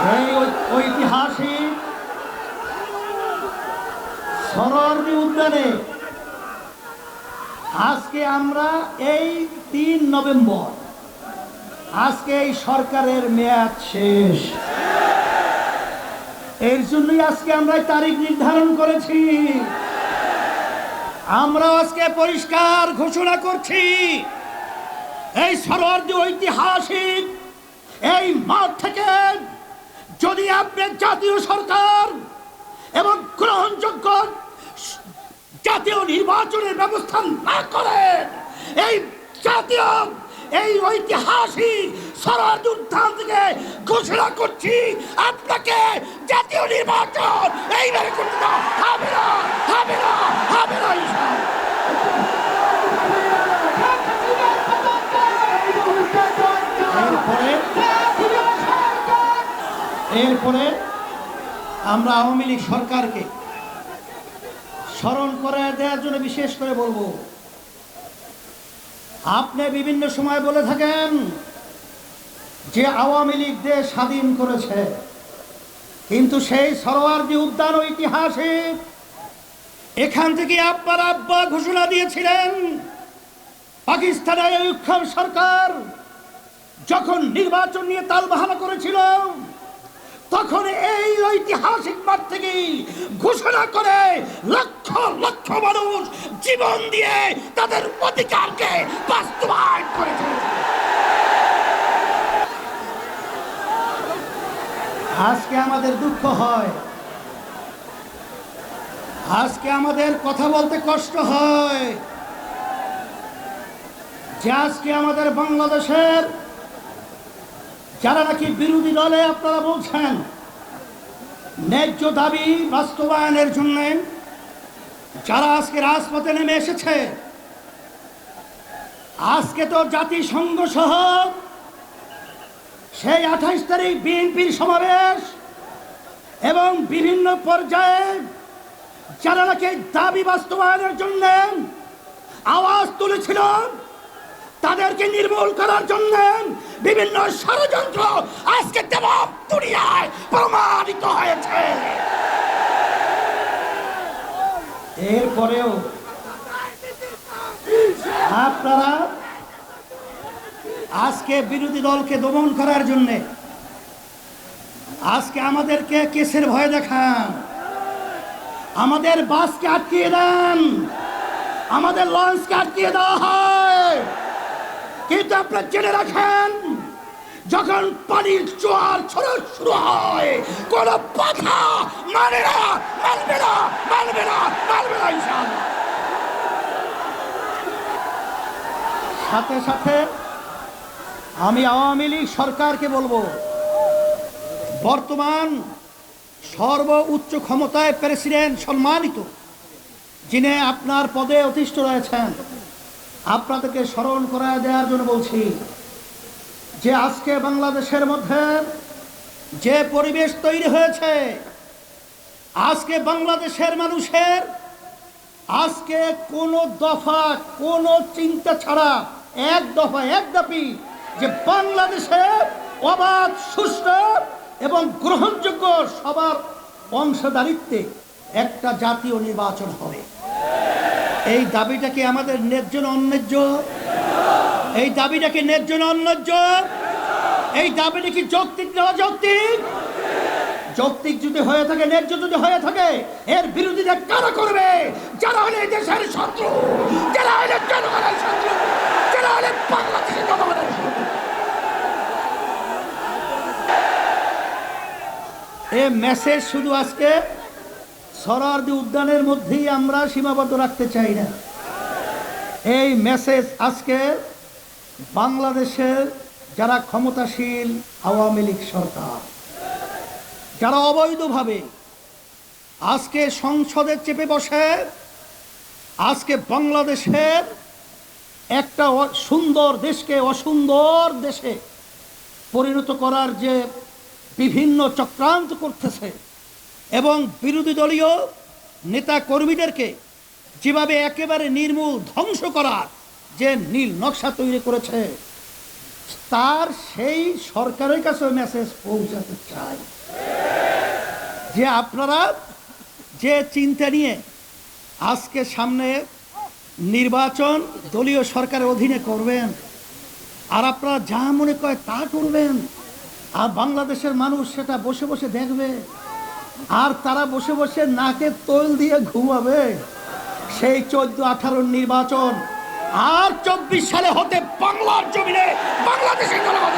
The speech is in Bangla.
সেই ঐতিহাসিক সরোয়ার্দী উদ্যানে আজকে আমরা এই তিন নভেম্বর, আজকে এই সরকারের মেয়াদ শেষ। এর জন্যই আজকে আমরা তারিখ নির্ধারণ করেছি। আমরা আজকে পরিষ্কার ঘোষণা করছি, এই সরোয়ার্দী ঐতিহাসিক এই মাঠ থেকে যদি আপনি জাতীয় সরকার এবং গ্রহণযোগ্য জাতীয় নির্বাচনের ব্যবস্থা না করেন, এই জাতীয়, এই ঐতিহাসিক উদ্যান থেকে ঘোষণা করছি, আপনাকে জাতীয় নির্বাচন এইবারে করতে দেওয়া হবে না হবে না হবে না এরপরে আমরা আওয়ামী লীগ সরকারকে স্মরণ করে দেওয়ার জন্য বিশেষ করে বলব, আপনি বিভিন্ন সময় বলে থাকেন যে আওয়ামী লীগ দেশ স্বাধীন করেছে, কিন্তু সেই সরোয়ার্দী উদ্যান ইতিহাসে এখান থেকে আপনার আব্বা ঘোষণা দিয়েছিলেন পাকিস্তানের সরকার যখন নির্বাচন নিয়ে তালবাহানা করেছিল তখন এই ঐতিহাসিক মাঠ থেকে ঘোষণা করে লক্ষ লক্ষ মানুষ জীবন দিয়ে তাদের অধিকারকে বাস্তবায়ন করেছে। আজকে আমাদের দুঃখ হয়। আজকে আমাদের কথা বলতে কষ্ট হয়। যে আজকে আমাদের বাংলাদেশের যারা নাকি বিরোধী দলে আপনারা বলছেন, ন্যায্য দাবি বাস্তবায়নের জন্য যারা আজকে রাজপথে নেমে এসেছে, আজকে তো জাতিসংঘ সহ সেই আঠাইশ তারিখ বিএনপির সমাবেশ এবং বিভিন্ন পর্যায়ে যারা নাকি দাবি বাস্তবায়নের জন্য আওয়াজ তুলেছিল তাদেরকে নির্মূল করার জন্য বিভিন্ন ষড়যন্ত্র আজকে দেবাব দুনিয়ায় প্রমাণিত হয়েছে। এরপরেও আপনারা আজকে বিরোধী দলকে দমন করার জন্য আজকে আমাদেরকে কেসের ভয় দেখান। আমাদের বাসকে আটকিয়ে দেন। আমাদের লঞ্চকে আটকিয়ে দেওয়া হয়। কিন্তু আপনার জেনে রাখেন, যখন পানির জোয়ার ছড়া শুরু হয়, কোন কথা মানে না, মানবে না মানবে না মানবে না। সাথে সাথে আমি আওয়ামী লীগ সরকারকে বলব, বর্তমান সর্ব উচ্চ ক্ষমতায় প্রেসিডেন্ট সম্মানিত, যিনি আপনার পদে অতিষ্ঠ রয়েছেন আপনাদেরকে স্মরণ করায় দেওয়ার জন্য বলছি যে আজকে বাংলাদেশের মধ্যে যে পরিবেশ তৈরি হয়েছে, আজকে বাংলাদেশের মানুষের, আজকে কোনো দফা, কোনো চিন্তা ছাড়া, এক দফা, এক দাবি যে বাংলাদেশে অবাধ, সুষ্ঠু এবং গ্রহণযোগ্য সবার অংশদারিত্বে একটা জাতীয় নির্বাচন হবে। এই দাবিটা কি আমাদের ন্যায্য অন্যায্য? এই দাবিটা কি ন্যায্য অন্যায্য? এই দাবিটা কি যৌক্তিক না অযৌক্তিক? যৌক্তিক যদি হয়ে থাকে, ন্যায্য যদি হয়ে থাকে, এর বিরোধিতা কারা করবে? যারা হলে দেশের শত্রু, যারা হলে জনগণের শত্রু, যারা হলে বাংলাদেশের জনগণের এ মেসেজ শুধু আজকে সরারদি উদ্যানের মধ্যেই আমরা সীমাবদ্ধ রাখতে চাই না। এই মেসেজ আজকে বাংলাদেশের যারা ক্ষমতাশীল আওয়ামী লীগ সরকার, যারা অবৈধভাবে আজকে সংসদে চেপে বসে, আজকে বাংলাদেশের একটা সুন্দর দেশকে অসুন্দর দেশে পরিণত করার যে বিভিন্ন চক্রান্ত করতেছে এবং বিরোধী দলীয় নেতা কর্মীদেরকে যেভাবে একেবারে নির্মূল ধ্বংস করার যে নীল নকশা তৈরি করেছে, তার সেই সরকারের কাছে মেসেজ পৌঁছাতে চাই। যে আপনারা যে চিন্তা নিয়ে আজকে সামনে নির্বাচন দলীয় সরকারের অধীনে করবেন, আর আপনারা যা মনে করে তা করবেন, আর বাংলাদেশের মানুষ সেটা বসে বসে দেখবে আর তারা বসে বসে নাকে তৈল দিয়ে ঘুমাবে সেই চোদ্দ আঠারোর নির্বাচন আর চব্বিশ সালে হতে বাংলার জমিনে বাংলাদেশের জনগণ।